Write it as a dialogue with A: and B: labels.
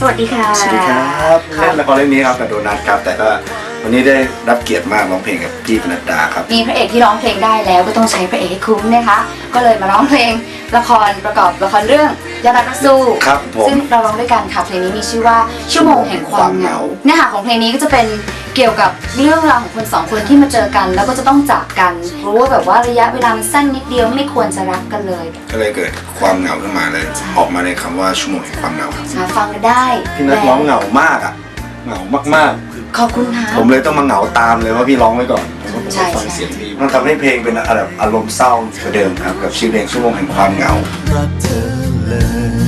A: สวัสดีค่ะ
B: สวัสดีครับเล่นละครเรื่องนี้ครับกับโดนัทครับ แต่ก็วันนี้ได้รับเกียรติมากร้องเพลงกับพี่ปนัดดาครับ
A: มีพระเอกที่ร้องเพลงได้แล้วก็ต้องใช้พระเอกให้คุ้มนะคะ ก็เลยมาร้องเพลงละครประกอบละครเรื่องยอดรักนักสู้
B: ครับผม
A: ซึ่งเราร้องด้วยกันค่ะเพลงนี้มีชื่อว่าชั่วโมงแห่งความเหงาเนื้อหาของเพลงนี้ก็จะเป็น เกี่ยวกับเรื่องราวของคนสองคนที่มาเจอกัน แล้วก็จะต้องจากกันรู้ว่าแบบว่าระยะเวลามันสั้นนิดเดียวไม่ควรจะรักกันเลย
B: ก็เลยเกิดความเหงาขึ้นมาเลย ออกมาในคำว่าชั่วโมงแห่งความเหงาครับ
A: มาฟังกันได้
B: พี่นัทร้องเหงามากอะเหงามาก
A: ขอบคุณค่ะ
B: ๆ ผมเลยต้องมาเหงาตามเลยว่าพี่ร้องไว้ก่อนผมก็
A: ใช่
B: ฟัง
A: ใช่
B: เสียงดีมันทำให้เพลงเป็นแบบอารมณ์เศร้ากว่าเดิมครับกับชื่อเพลงชั่วโมงแห่งความเหงา
C: รักเธอเลย